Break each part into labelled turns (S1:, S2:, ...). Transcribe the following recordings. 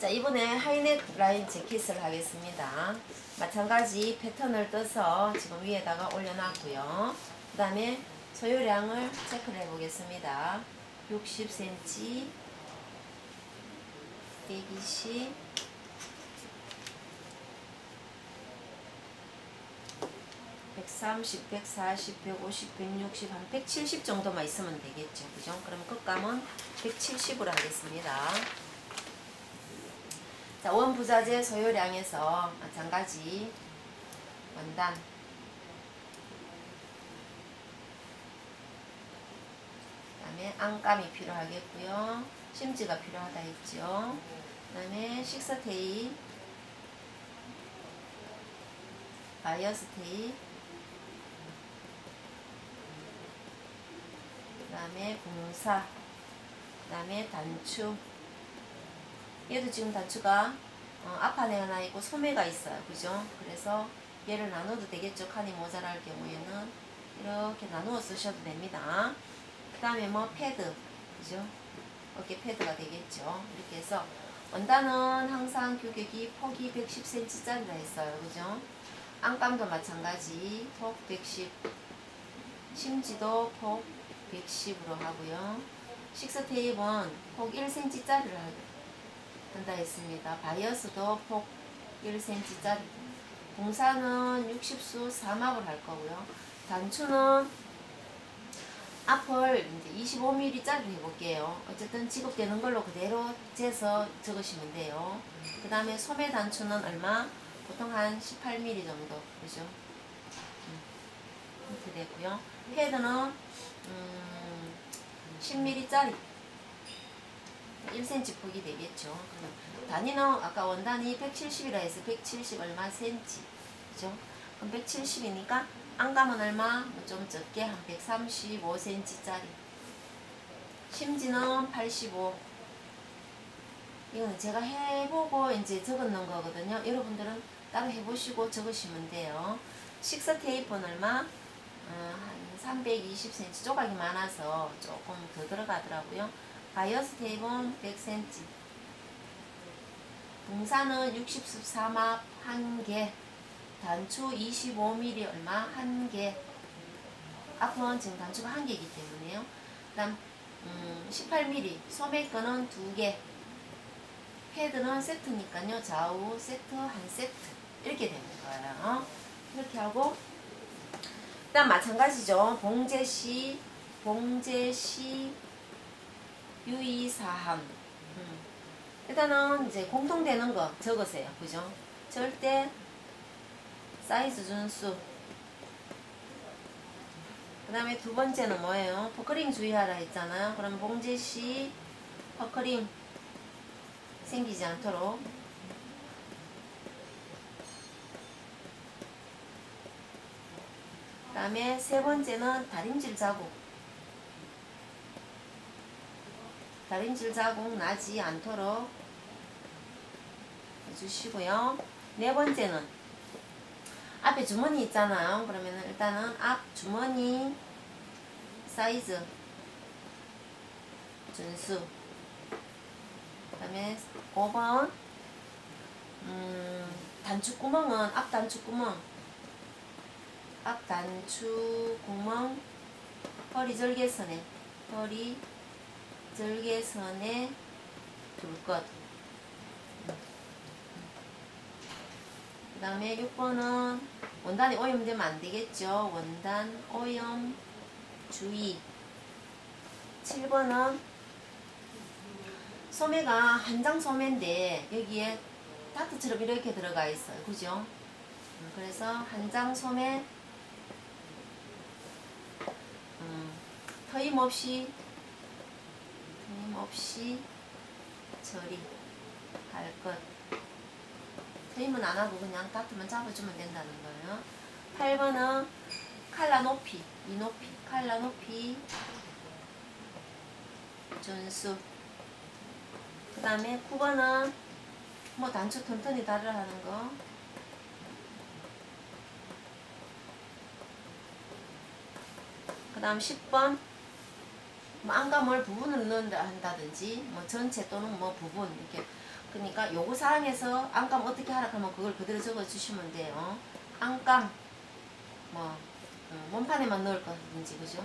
S1: 자 이번에 하이넥 라인 재킷을 하겠습니다. 마찬가지 패턴을 떠서 지금 위에다가 올려놨고요. 그 다음에 소요량을 체크를 해보겠습니다. 60cm, 120, 130, 140, 150, 160, 한 170 정도만 있으면 되겠죠. 그죠? 그럼 끝감은 170으로 하겠습니다. 자, 원부자재 소요량에서 마찬가지 원단 그 다음에 안감이 필요하겠고요. 심지가 필요하다 했죠. 그 다음에 식스테이 바이어스 테이 그 다음에 공사 그 다음에 단추 얘도 지금 단추가 어, 앞판에 하나 있고 소매가 있어요. 그죠? 그래서 얘를 나눠도 되겠죠. 칸이 모자랄 경우에는 이렇게 나누어 쓰셔도 됩니다. 그 다음에 뭐 패드, 그죠? 어깨 패드가 되겠죠. 이렇게 해서 원단은 항상 규격이 폭이 110cm짜리라 했어요. 그죠? 안감도 마찬가지 폭 110, 심지도 폭 110으로 하고요. 식스 테이프는 폭 1cm짜리를 한다 했습니다. 바이어스도 폭 1cm짜리. 공사는 60수 3합을 할 거고요. 단추는 앞을 이제 25mm짜리 해볼게요. 어쨌든 지급되는 걸로 그대로 재서 적으시면 돼요. 그 다음에 소매 단추는 얼마? 보통 한 18mm 정도. 그죠? 음, 이렇게 됐고요. 헤드는 음, 10mm짜리. 1cm 폭이 되겠죠. 단위는 아까 원단이 170이라 해서 170 얼마 cm. 그죠? 그럼 170이니까 안감은 얼마? 뭐좀 적게 한 135cm짜리. 심지는 85. 이거는 제가 해보고 이제 적었는 거거든요. 여러분들은 따로 해보시고 적으시면 돼요. 식스 테이프는 얼마? 어, 한 320cm 조각이 많아서 조금 더 들어가더라고요. 바이어스 테이프는 100cm. 봉사는 60습 3합 1개. 단추 25mm 얼마? 1개. 앞은 지금 단추가 1개이기 때문에요. 그 다음 음, 18mm 소매 거는 2개. 헤드는 세트니까요. 좌우 세트 한 세트. 이렇게 되는 거예요. 이렇게 하고 일단 마찬가지죠. 봉제시, 봉제시, 유의사항. 음. 일단은 이제 공통되는 거 적으세요. 그죠? 절대 사이즈 준수. 그 다음에 두 번째는 뭐예요? 퍼커링 주의하라 했잖아요. 그럼 봉제시 퍼커링 생기지 않도록 그 다음에 세 번째는 다림질 자국. 다림질 자국 나지 않도록 해주시고요. 네 번째는 앞에 주머니 있잖아요. 그러면은 일단은 앞 주머니 사이즈 준수. 그 다음에 5번 음, 단추 구멍은 앞 단추 구멍 앞 단추 구멍 허리 절개선에 허리 절개선에 둘 것. 그 다음에 6번은 원단이 오염되면 안 되겠죠. 원단 오염 주의. 7번은 소매가 한 장 소매인데 여기에 다트처럼 이렇게 들어가 있어요. 그죠? 음, 그래서 한 장 소매 음, 터임 없이 터임 없이 처리할 것. 터임은 안 하고 그냥 다트만 잡아주면 된다는 거예요. 8번은 칼라 높이, 이 높이, 칼라 높이 준수. 그 다음에 9번은 뭐 단추 튼튼히 달으라 하는 거. 그 다음 10번 뭐 안감을 부분을 넣는다 한다든지 뭐 전체 또는 뭐 부분 이렇게 그러니까 요구 사항에서 안감 어떻게 하라 하면 그걸 그대로 적어 주시면 돼요. 안감 뭐 음, 몸판에만 넣을 거든지 그죠?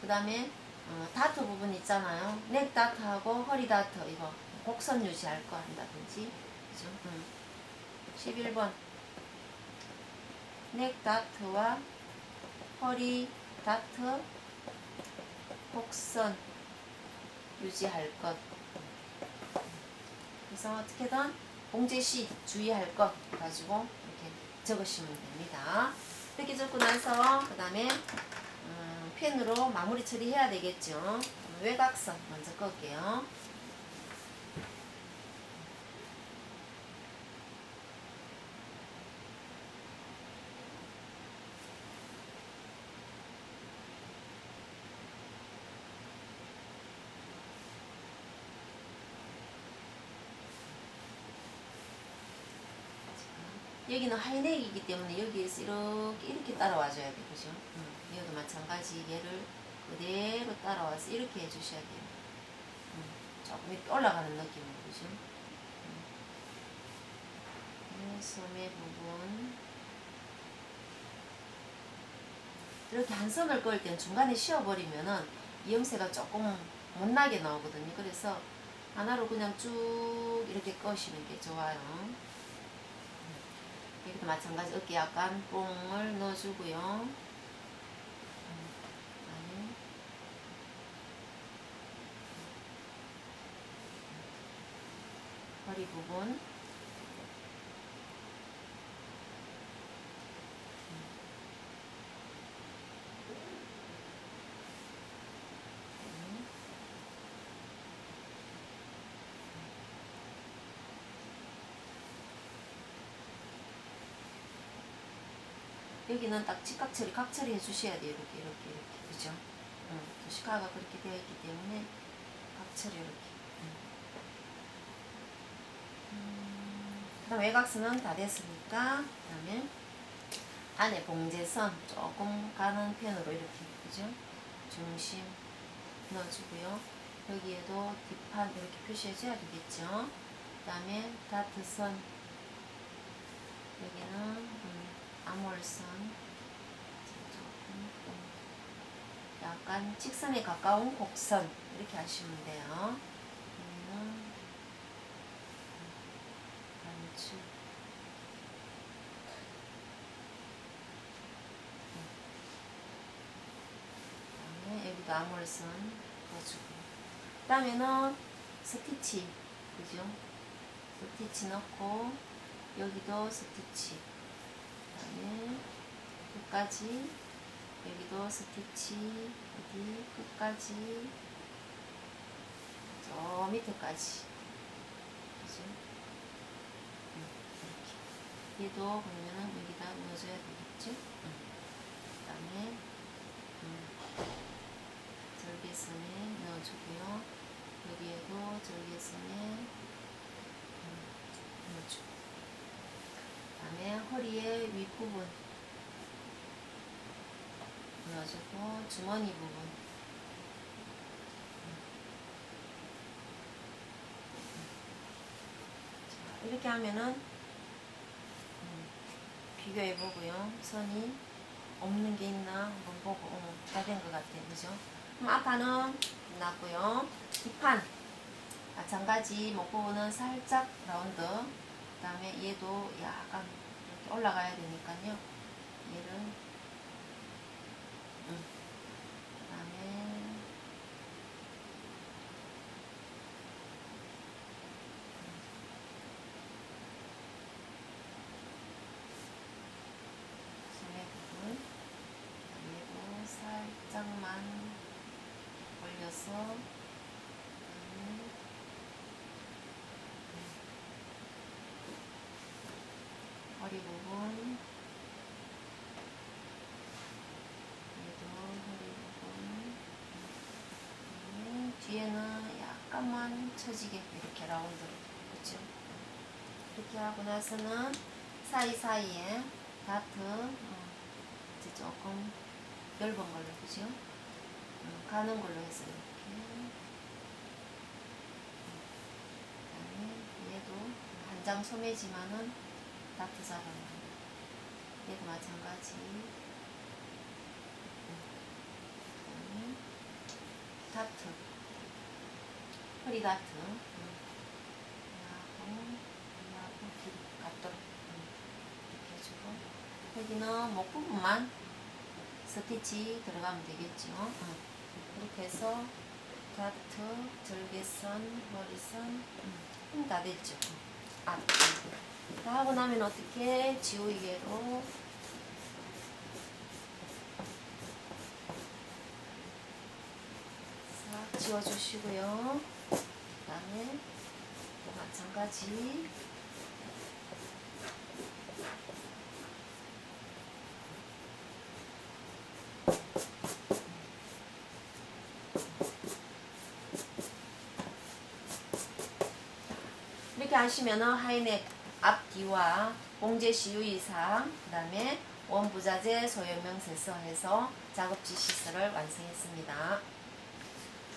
S1: 그 다음에 어, 다트 부분 있잖아요. 넥 다트하고 허리 다트 이거 곡선 유지할 거 한다든지 그죠? 음. 11번 넥 다트와 허리 다트 곡선 유지할 것 그래서 어떻게든 봉제시 주의할 것 가지고 이렇게 적으시면 됩니다. 이렇게 적고 나서 그 다음에 음, 펜으로 마무리 처리해야 되겠죠. 외곽선 먼저 끌게요. 여기는 하이넥이기 때문에 여기에서 이렇게 이렇게 따라와줘야 돼, 그죠? 음, 여기도 마찬가지 얘를 그대로 따라와서 이렇게 해주셔야 돼요. 음, 조금 이렇게 올라가는 느낌으로, 그죠? 음. 네, 소매 부분 이렇게 한 선을 그을 때는 중간에 쉬어버리면은 이음새가 조금 못 나게 나오거든요. 그래서 하나로 그냥 쭉 이렇게 꺼시는 게 좋아요. 여기도 마찬가지. 어깨 약간 뽕을 넣어주고요. 음, 그다음에 허리 부분 음. 여기는 딱 직각 처리, 각 처리 해주셔야 돼요. 이렇게, 이렇게, 이렇게. 그죠? 응. 도시카가 그렇게 되어 있기 때문에 각 처리 이렇게. 응. 음, 그다음 외곽선은 다 됐으니까, 그다음에 안에 봉제선 조금 가는 편으로 이렇게, 그죠? 중심 넣어주고요. 여기에도 뒷판 이렇게 표시해줘야 되겠죠? 그다음에 다트선 여기는 음, 음, 약간 직선에 가까운 곡선 이렇게 하시면 돼요. 단추 그다음에 여기도 암홀선 넣어주고 그 다음에는 스티치 그죠? 스티치 넣고 여기도 스티치 그 다음에 끝까지 여기도 스티치 여기 끝까지 저 밑에까지 그죠? 음, 이렇게 얘도 그러면은 여기다 넣어줘야 되겠죠? 음. 그다음에 음, 절개선에 넣어주고요. 여기에도 절개선에 음, 넣어주고 그다음에 허리의 윗부분 넣어주고 주머니 부분 자, 이렇게 하면은 음, 비교해 보고요. 선이 없는 게 있나 한번 보고 어, 다된 것 같아요. 그죠? 그럼 앞판은 끝났고요. 뒷판 마찬가지 목 부분은 살짝 라운드 그 다음에 얘도 약간 올라가야 되니까요. 얘를. 올려서 그다음에 허리 부분 얘도 허리 부분 그다음에 뒤에는 약간만 처지게 이렇게 라운드로 그죠? 이렇게 하고 나서는 사이사이에 다트 어, 이제 조금 넓은 걸로 그죠? 어, 가는 걸로 해서 이렇게 그다음에 얘도 한 장 소매지만은 다트 잡아요. 얘도 마찬가지. 그다음에 다트 허리 다트 하고 하고 길 갖도록 이렇게 해주고 여기는 목 부분만 스티치 들어가면 되겠죠. 어. 이렇게 해서 다트, 절개선, 머리선 음, 다 됐죠. 아, 다 하고 나면 어떻게 지우개로 싹 지워주시고요. 그 다음에 또 마찬가지 이렇게 하시면은 하이넥 앞뒤와 봉제시 유의사항 그다음에 원부자재 소요명 세서 해서 작업지 시설을 완성했습니다.